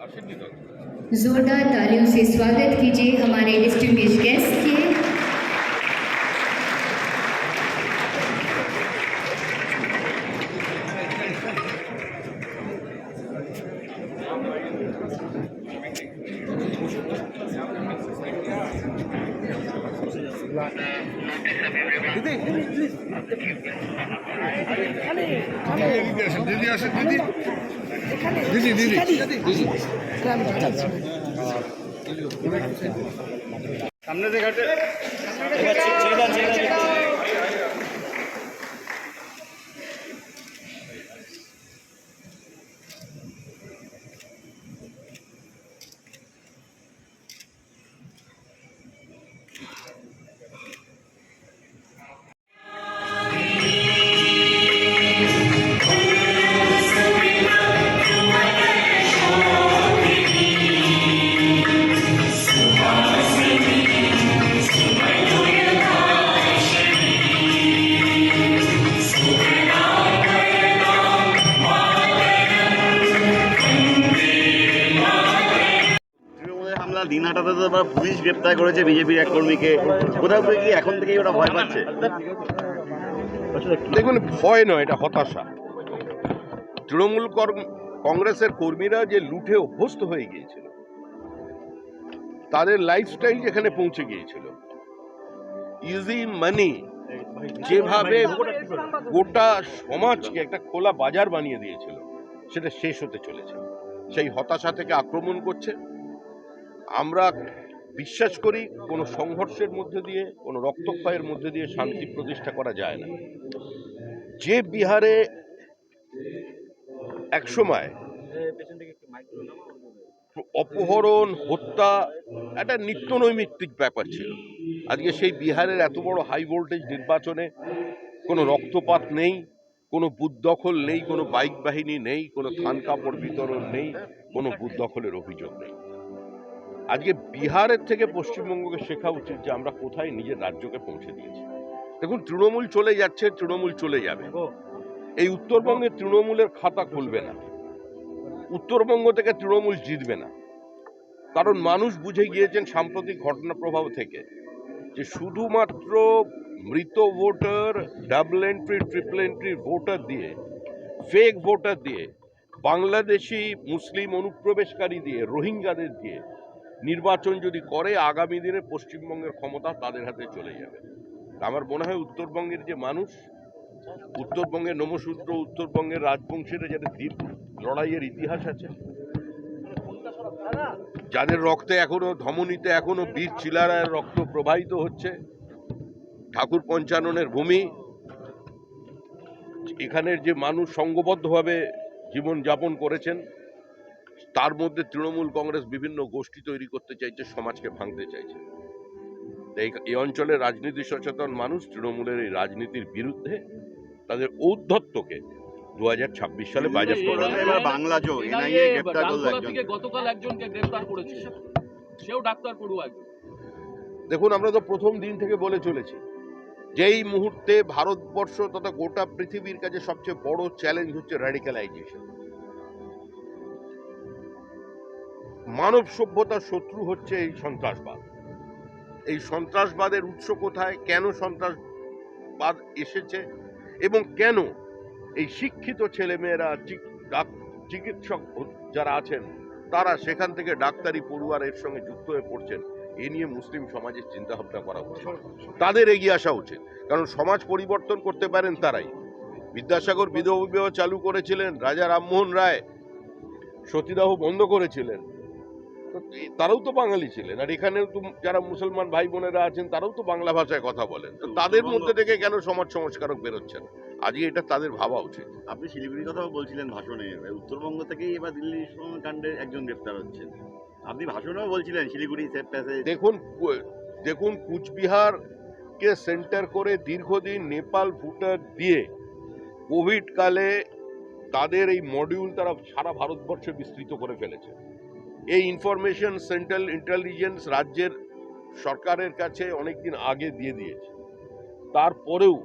जोरदार तालियों से स्वागत कीजिए हमारे डिस्टिंग गेस्ट के। দিদি আসেন দিদি। আসেন দিদি দিদি দিদি দিদি সামনে দেখাতে হামলা দিনহাটাতে তো আবার পুলিশ গ্রেপ্তার করেছে বিজেপির এক কর্মীকে। কোথাও কি এখন থেকেই ওরা ভয় পাচ্ছে? দেখুন, ভয় নয়, এটা হতাশা। তৃণমূল কংগ্রেসের কর্মীরা যে লুটে অভ্যস্ত হয়ে গিয়েছিল, তাদের লাইফস্টাইল যেখানে পৌঁছে গিয়েছিল ইজি মানি যেভাবে গোটা সমাজকে একটা খোলা বাজার বানিয়ে দিয়েছিল, সেটা শেষ হতে চলেছে। সেই হতাশা থেকে আক্রমণ করছে আমরা বিশ্বাস করি কোনো সংঘর্ষের মধ্যে দিয়ে, কোনো রক্তক্ষয়ের মধ্যে দিয়ে শান্তি প্রতিষ্ঠা করা যায় না। যে বিহারে একসময় অপহরণ, হত্যা একটা নিত্য নৈমিত্তিক ব্যাপার ছিল। আজকে সেই বিহারের এত বড় হাই ভোল্টেজ নির্বাচনে কোনো রক্তপাত নেই, কোনো বুথ দখল নেই, কোনো বাইক বাহিনী নেই, কোনো থান কাপড় বিতরণ নেই, কোনো বুথ দখলের অভিযোগ নেই। আজকে বিহারের থেকে পশ্চিমবঙ্গকে শেখা উচিত যে আমরা কোথায় নিজের রাজ্যকে পৌঁছে দিয়েছি। দেখুন তৃণমূল চলে যাচ্ছে তৃণমূল চলে যাবে। এই উত্তরবঙ্গে তৃণমূলের খাতা খুলবে না। উত্তরবঙ্গ থেকে তৃণমূল জিতবে না। কারণ মানুষ বুঝে গিয়েছেন সাম্প্রতিক ঘটনা প্রভাব থেকে যে শুধুমাত্র মৃত voter double entry triple entry voter দিয়ে ফেক ভোটার দিয়ে বাংলাদেশি মুসলিম অনুপ্রবেশকারী দিয়ে রোহিঙ্গাদের দিয়ে নির্বাচন যদি করে, আগামী দিনে পশ্চিমবঙ্গের ক্ষমতা তাদের হাতে চলে যাবে। আমার মনে হয় উত্তরবঙ্গের যে মানুষ, উত্তরবঙ্গের নমসূত্র, উত্তরবঙ্গের রাজবংশীরা যাদের দীর্ঘ লড়াইয়ের ইতিহাস আছে। যাদের রক্তে এখনও, ধমনীতে এখনও বীর চিলারায় রক্ত প্রবাহিত হচ্ছে, ঠাকুর পঞ্চাননের ভূমি, এখানের যে মানুষ সংঘবদ্ধভাবে জীবন যাপন করেছেন তার মধ্যে তৃণমূল কংগ্রেস বিভিন্ন গোষ্ঠী তৈরি করতে চাইছে সমাজকে ভাঙতে চাইছে। এই অঞ্চলের রাজনীতি সচেতন মানুষ তৃণমূলের এই রাজনীতির বিরুদ্ধে তাদের ঔদ্ধত্যকে দু সালে বাজেয়াপ্ত করবে এবার বাংলা জো এনআইএ গ্রেপ্তার গতকাল একজনকে গ্রেফতার করেছে। সেও ডাক্তার পড়ুয়া দেখুন আমরা তো প্রথম দিন থেকে বলে চলেছি যেই মুহূর্তে ভারতবর্ষ তথা গোটা পৃথিবীর কাছে সবচেয়ে বড় চ্যালেঞ্জ হচ্ছে র্যাডিক্যালাইজেশন মানব সভ্যতার শত্রু হচ্ছে এই সন্ত্রাসবাদ। এই সন্ত্রাসবাদের উৎস কোথায়? কেন সন্ত্রাসবাদ এসেছে? এবং কেন এই শিক্ষিত ছেলেমেয়েরা চিক- চিকিৎসক যারা আছেন তারা সেখান থেকে ডাক্তারি পড়ুয়ার এর সঙ্গে যুক্ত হয়ে পড়ছেন? এ নিয়ে মুসলিম সমাজের চিন্তা ভাবনা করা উচিত। তাদের এগিয়ে আসা উচিত। কারণ সমাজ পরিবর্তন করতে পারেন তারাই। বিদ্যাসাগর বিধবা বিবাহ চালু করেছিলেন রাজা রামমোহন রায়। সতীদাহ বন্ধ করেছিলেন। তো তারাও তো বাঙালি ছিলেন। আর এখানেও তো যারা মুসলমান ভাই বোনেরা আছেন তারাও তো বাংলা ভাষায় কথা বলেন। তো তাদের মধ্যে থেকে কেন সমাজ সংস্কারক বেরোচ্ছেন আজকে এটা তাদের ভাবা উচিত। আপনি শিলিগুড়ির কথাও বলছিলেন ভাষণে। উত্তরবঙ্গ থেকেই এবার দিল্লি কাণ্ডে একজন গ্রেপ্তার হচ্ছেন। আপনি ভাষণেও বলছিলেন শিলিগুড়ি সেফ প্যাসেজ। দেখুন কু- দেখুন কুচবিহারকে সেন্টার করে দীর্ঘদিন নেপাল ভুটান দিয়ে কোভিড কালে তাদের এই মডিউল তারা সারা ভারতবর্ষে বিস্তৃত করে ফেলেছে। এই ইনফরমেশন সেন্ট্রাল ইন্টেলিজেন্স রাজ্যের সরকারের কাছে অনেকদিন আগে দিয়ে দিয়েছে। তারপরেও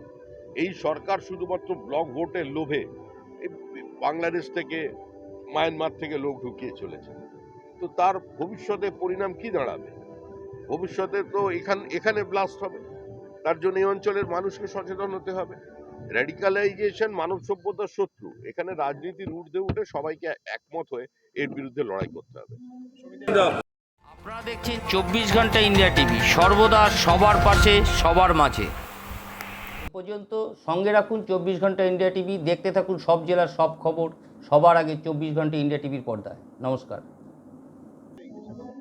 এই সরকার শুধুমাত্র ব্লক ভোটের লোভে বাংলাদেশ থেকে, মায়ানমার থেকে লোক ঢুকিয়ে চলেছে। তো তার ভবিষ্যতে পরিণাম কি দাঁড়াবে? ভবিষ্যতে তো এখান, এখানে ব্লাস্ট হবে। তার জন্য এই অঞ্চলের মানুষকে সচেতন হতে হবে। র্যাডিকালাইজেশন মানব সভ্যতার শত্রু। এখানে রাজনীতির ঊর্ধ্বে উঠে সবাইকে একমত হয়ে এর বিরুদ্ধে লড়াই করতে হবে। আপনারা দেখছেন চব্বিশ ঘণ্টা ইন্ডিয়া টিভি। সর্বদা সবার পাশে, সবার মাঝে। পর্যন্ত সঙ্গে রাখুন চব্বিশ ঘণ্টা ইন্ডিয়া টিভি। দেখতে থাকুন সব জেলার সব খবর। সবার আগে চব্বিশ ঘণ্টা ইন্ডিয়া টিভির পর্দায়। নমস্কার।